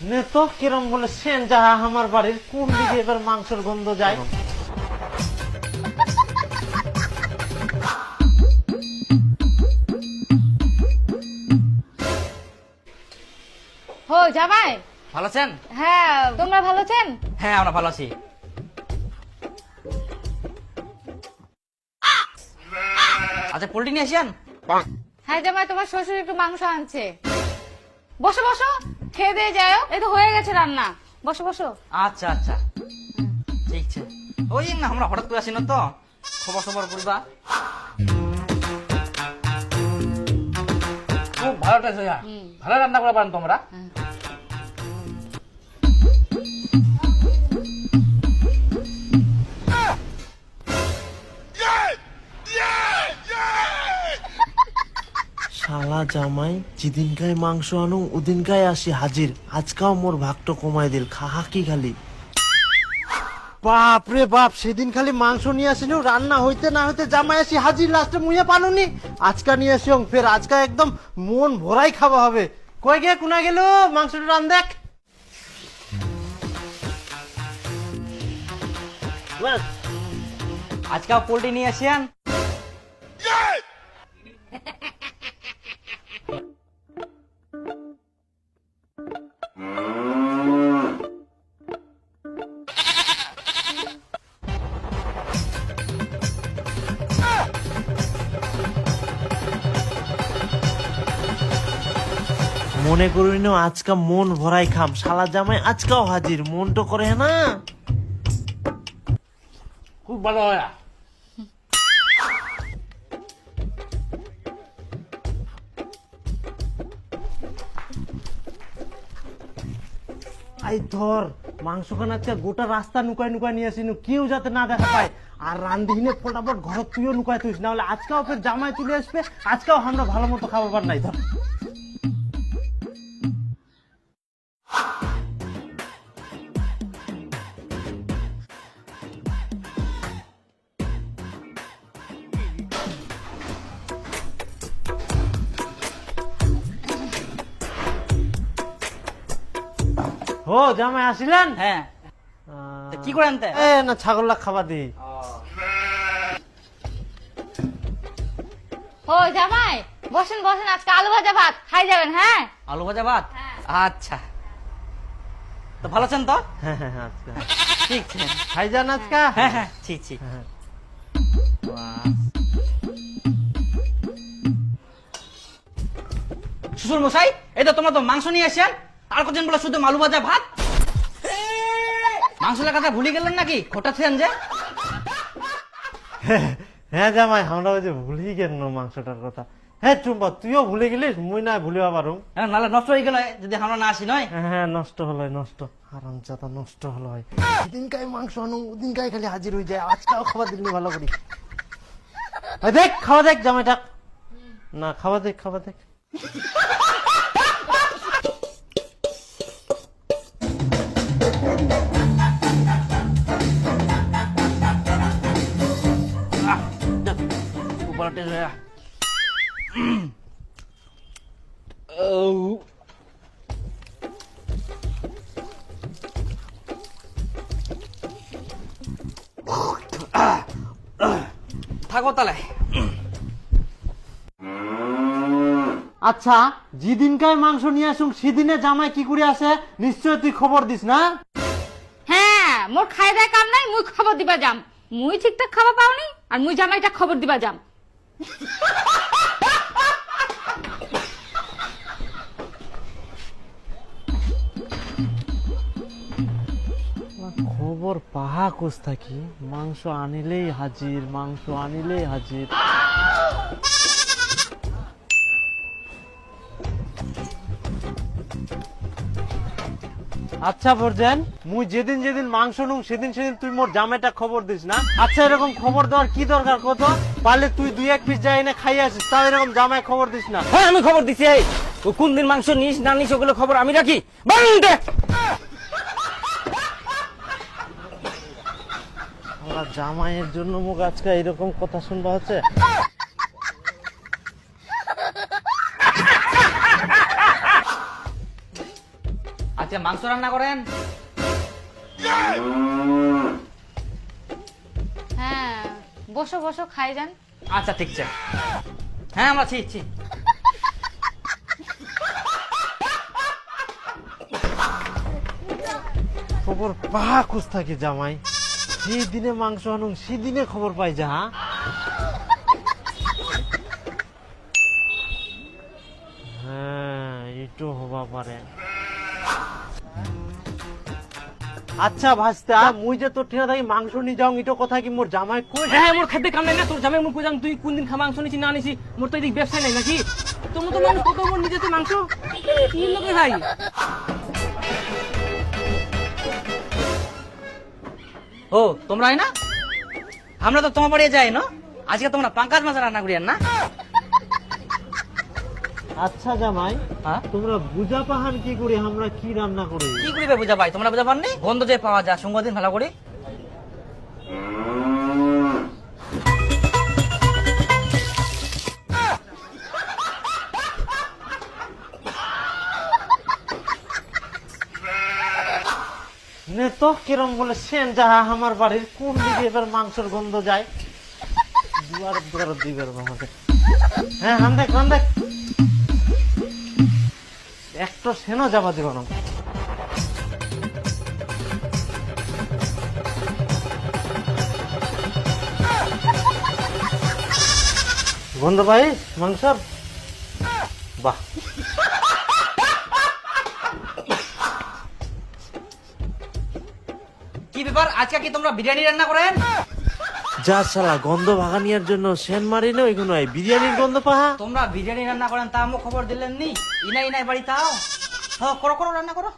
নে তো কিরম বলে সেন যা আমার বাড়ির কোন দিকে এবার মাংসের গন্ধ যায়? হো জামাই। ভালো আছেন? হ্যাঁ তোমরা ভালো আছেন? হ্যাঁ আমরা ভালো আছি। আচ্ছা পোল্ট্রি নিয়ে আসেন হ্যাঁ জামাই তোমার শ্বশুর একটু মাংস আনছে। বসো বসো। খেয়ে দিয়ে যাও। এই তো হয়ে গেছে রান্না। বসো বসো। আচ্ছা আচ্ছা। ঠিক আছে। ওই না আমরা হঠাৎ করে আসি না তো? খবর খবর করবা খুব ভালো ভালো রান্না করে পারেন তোমরা। শালা জামাই যেদিনকায় মাংস আনো ওদিনকায় আসি হাজির। আজকাও মোর ভাগটো কমাই দিল খাহা কি খালি? বাপ রে বাপ সেদিন খালি মাংস নিয়ে আসিল রান্না হইতে না হইতে জামাই আসি হাজির লাস্টে মুইয়ে পানুনি। আজকা নিয়ে আসি ফের আজকা একদম মন ভরাই খাওয়া হবে। কই গে কোনা গেল? মাংসটা রান দেখ। আজকে পোল্ট্রি নিয়ে আসেন মনে করি না আজকা মন ভরাই খাম। শালা জামাই আজকাও হাজির মন তো করে না। খুব ভালো হয়। আই ধর মাংস খান আজকে গোটা রাস্তা নুকাই নুকাই নিয়ে আসিনু কেউ যাতে না দেখা পায়। আর রান্ধিনে ফটাফট ঘর তুইও নুকাই তুইস না হলে আজকাও ফের জামাই চলে আসবে আজকাও আমরা ভালো মতো খাবার পার নাই ধর। ও জামাই আসিলেন? হ্যাঁ। তা কি করে আনতে এ না ছাগল খাবার দি। হো জামাই বসেন বসেন আজকে আলু ভাজা ভাত। খাই যাবেন হ্যাঁ? আলু ভাজা ভাত? হ্যাঁ। আচ্ছা। তো ভালো আছেন তো? হ্যাঁ হ্যাঁ হ্যাঁ, আজকা ঠিক আছে খাই যান আজকা? হ্যাঁ হ্যাঁ ঠিক ঠিক। হ্যাঁ। শ্বশুর মশাই এই তো তোমরা তো মাংস নিয়ে আসেন। আর কজন বলে শুধু মালু ভাজা ভাত? মাংস কথা ভুলে গেলেন নাকি? খোটাচ্ছেন যে। হ্যাঁ জামাই আমরা ওই যে ভুলেই গেল মাংসটার কথা। হ্যাঁ চুম্বা তুইও ভুলে গেলিস? মুই না ভুলিবা পারু হ্যাঁ, নাহলে নষ্ট হয়ে গেল যদি আমরা না আসি নয়? হ্যাঁ নষ্ট হলো নষ্ট। আরাম চাতা নষ্ট হলো। হয় দিনকায় মাংস আনো দিনকায় খালি হাজির হয়ে যায়। আজকাও খাবার দিলি ভালো করি। দেখ খাওয়া দেখ জামাইটা। না খাওয়া দেখ খাওয়া দেখ। আহ, থাকো তাহলে আচ্ছা যেদিনকায় মাংস নিয়ে আসুন সেদিনে জামাই কি করে আসে? নিশ্চয় তুই খবর দিস না? হ্যাঁ মোর খাই দেয় কাম নাই মুই খবর দিবা যাম। মুই ঠিকঠাক খাবার পাওনি আর মুই জামাইটা খবর দিবা যাম। খবর পাহা কোস থাকি মাংস আনিলেই হাজির, মাংস আনিলেই হাজির। আচ্ছা বরজান, মুই যেদিন যেদিন মাংস নুং সেদিন সেদিন তুই মোর জামাইটা খবর দিস না? আচ্ছা এরকম খবর দেওয়ার কি দরকার কত? পারলে তুই দুই এক পিস যাই না খাই আসিস তাও এরকম জামাই খবর দিস না। হ্যাঁ আমি খবর দিছি এই ও কোন দিন মাংস নিস না নিস ওগুলো খবর আমি রাখি। আমরা জামাইয়ের জন্য মুখ আজকে এরকম কথা শুনবা হচ্ছে? আচ্ছা মাংস রান্না করেন? বসো বসো খাই যান। আচ্ছা ঠিক আছে হ্যাঁ আমরা ছি ছি খবর পাহা খুঁজ থাকে জামাই। সেই দিনে মাংস আনুন সেদিনে খবর পাই যা হ্যাঁ? হ্যাঁ এটো হবা পারে। আচ্ছা ভাজতা মুই যে তোর ঠিনা থাকি মাংস নিয়ে যাও, ইটো কথা কি মোর জামাই কই? হ্যাঁ মোর খাদ্যে কাম নাই না, তোর জামাই মুখ যাং তুই কোন দিন খা মাংস নিছি না নিছি মোর তো এদিক ব্যবসা নাই নাকি? তোর মতো মানুষ, কত মোর নিজে তো মাংস? কি লোকে ভাই? ও, তোমরা না? আমরা তো তোমার বাড়ি যাই, না? আজকে তোমরা পাঙ্কাজ মাছ রান্না করিয়েন না? আচ্ছা জামাই হ্যাঁ? তোমরা বুঝা পাহান কি করি আমরা কি রান্না করি? কি করিবে বুঝা পাই? তোমরা বুঝা পাননি? গন্ধ যে পাওয়া যায় সঙ্গ দিন ভালো করে। নে তো কিরম বলে সেন যাহা আমার বাড়ির কোন দিকে এবার মাংসের গন্ধ যায়? দুয়ার দুয়ার দিবের আমাকে হ্যাঁ হান দেখ হান দেখ। একটা সেনও যাবা দিব না। গন্ধ পাই মাংসর বাহ। কি ব্যাপার? আজকে কি তোমরা বিরিয়ানি রান্না করেন? যা শালা গন্ধ ভাগানিয়ার জন্য সেন মারি না ওইগুলো বিরিয়ানির গন্ধ পাহা। তোমরা বিরিয়ানি রান্না করেন তা আমাকে খবর দিলেন নি ইনাই ইনাই বাড়ি তাও। あコロコロランナコロ。